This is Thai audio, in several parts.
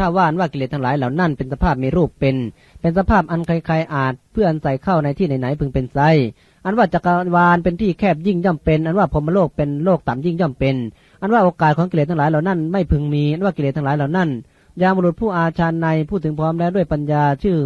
ถ้าว่านว่ากิเลสทั้งหลายเหล่านั้นเป็นสภาพมีรูปเป็น เป็นสภาพอันใครๆอาจ เพื่ออันใส่เข้าในที่ไหนๆพึงเป็นไซอันว่าจักรวาลเป็นที่แคบยิ่งย่อมเป็น อันว่าพรมโลกเป็นโลกต่ำยิ่งย่อมเป็น อันว่าโอกาสของกิเลสทั้งหลายเหล่านั้นไม่พึงมี อันว่ากิเลสทั้งหลายเหล่านั้นยามบุรุษผู้อาชาในพูดถึงพร้อมแล้วด้วยปัญญาชื่อ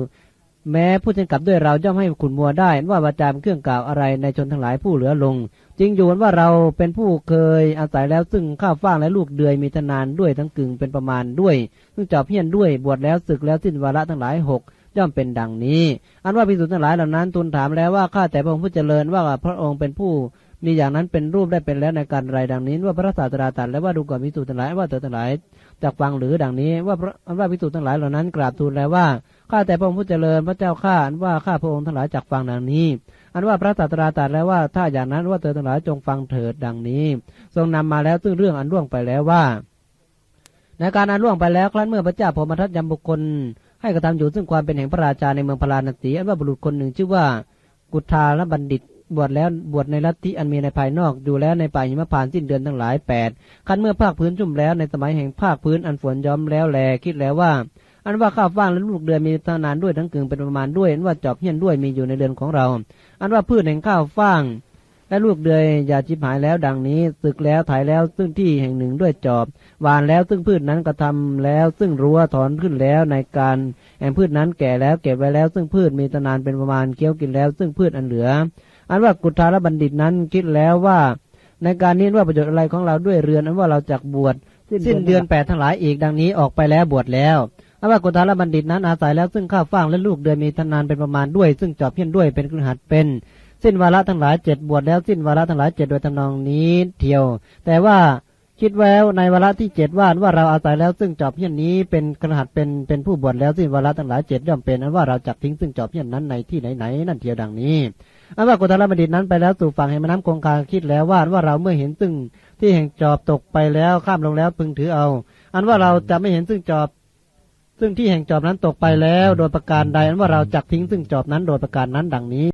แม้ผู้จึงกลับด้วยเราย่อมให้ขุนมัวได้อันว่าวาจามเครื่องกล่าวอะไรในชนทั้งหลายผู้เหลือลงจริงอยู่ว่าเราเป็นผู้เคยอาศัยแล้วซึ่งข้าวฟ่างและลูกเดือยมีทนานด้วยทั้งกึ่งเป็นประมาณด้วย ซึ่งจอบเพี้ยนด้วยบวชแล้วศึกแล้วสิ้นวาระทั้งหลายหกย่อมเป็นดังนี้ อันว่าพิสุทธ์ทั้งหลายเหล่านั้นทูลถามแล้วว่าข้าแต่พระองค์ผู้เจริญว่าพระองค์เป็นผู้ มีอย่างนั้นเป็นรูปได้เป็นแล้วในการไรดังนี้ว่าพระศาสดาตรัสแล้วว่าดูก่อนพิสุทธ์ทั้งหลายว่าเธอทั้งหลายจากฟังหรือดังนี้ว่าพระอันว่าพิสุทธ์ทั้งหลายเหล่านั้นกราบทูลแล้วว่าข้าแต่พระองค์ผู้เจริญพระเจ้าข้าอันว่าข้าพระองค์ทั้งหลายจากฟังดังนี้ อันว่าพระศาสดาตรัสแล้วว่าถ้าอย่างนั้นว่าเธอทั้งหลายจงฟังเถิดดังนี้ ทรงนำมาแล้วซึ่งเรื่องอันล่วงไปแล้วว่า ในการอันล่วงไปแล้วครั้นเมื่อพระเจ้าพรมทัตยำบุคคล ให้กระทำอยู่ซึ่งความเป็นแห่งพระราชาในเมืองพาราณสีอันว่าบุรุษคนหนึ่งชื่อว่ากุทาลบัณฑิต บวชแล้วบวชในลัทธิอันมีในภายนอกอยู่แล้วในป่าหิมพานสิ้นเดือนทั้งหลายแปดคันเมื่อภาคพื้นชุ่มแล้วในสมัยแห่งภาคพื้นอันฝนย้อมแล้วแลคิดแล้วว่า อันว่าข้าวฟ่างและลูกเดือนมีทนานด้วยทั้งกึ่งเป็นประมาณด้วย อันว่าจอบเฮี้ยนด้วยมีอยู่ในเรือนของเรา อันว่าพืชแห่งข้าวฟ่างและลูกเดือยอย่าชิบหายแล้วดังนี้ศึกแล้วถ่ายแล้วซึ่งที่แห่งหนึ่งด้วยจอบหวานแล้วซึ่งพืชนั้นกระทำแล้วซึ่งรั้วถอนขึ้นแล้วในการแห่งพืชนั้นแก่แล้วเก็บไว้แล้วซึ่งพืชมีตนานเป็นประมาณเคี้ยวกินแล้ว ซึ่งพืชอันเหลือ อันว่ากุฏารบัณฑิตนั้นคิดแล้วว่า ในการนี้ว่าประโยชน์อะไรของเราด้วยเรือนอันว่าเราจักบวชสิ้นเดือนแปดทั้งหลายอีกดังนี้ออกไปแล้วบวชแล้วอันว่ากุฏารบัณฑิตนั้นอาศัยแล้วซึ่งข้าวฟ่างและลูกเดือนมีทนานเป็นประมาณด้วย ซึ่งจอบเพี้ยนด้วยเป็นกฤหัสเป็นสิ้นวาระทั้งหลายเจ็ดบวชแล้วสิ้นวาระทั้งหลายเจ็ดโดยทำนองนี้เที่ยว แต่ว่าคิดแววในวาระที่เจ็ดว่าว่าเราอาศัยแล้วซึ่งจอบเพี้ยนนี้เป็นกระหัสเป็นเป็นผู้บวชแล้วสิ้นวาระทั้งหลายเจ็ดย่อมเป็นอันว่าเราจักทิ้งซึ่งจอบเพี้ยนนั้นในที่ไหนๆนั่นเที่ยวดังนี้ อันว่ากุฏารบัณฑิตนั้นไปแล้วสู่ฝั่งแห่งแม่น้ำคงคาคิดแล้วว่าว่าเราเมื่อเห็นซึ่งที่แห่งจอบตกไปแล้วข้ามลงแล้วพึงถือเอา อันว่าเราจะไม่เห็นซึ่งจอบ ซึ่งที่แห่งจอบนั้นตกไปแล้ว โดยประการใด อันว่าเราจักทิ้งซึ่งจอบนั้นโดยประการนั้นดังนี้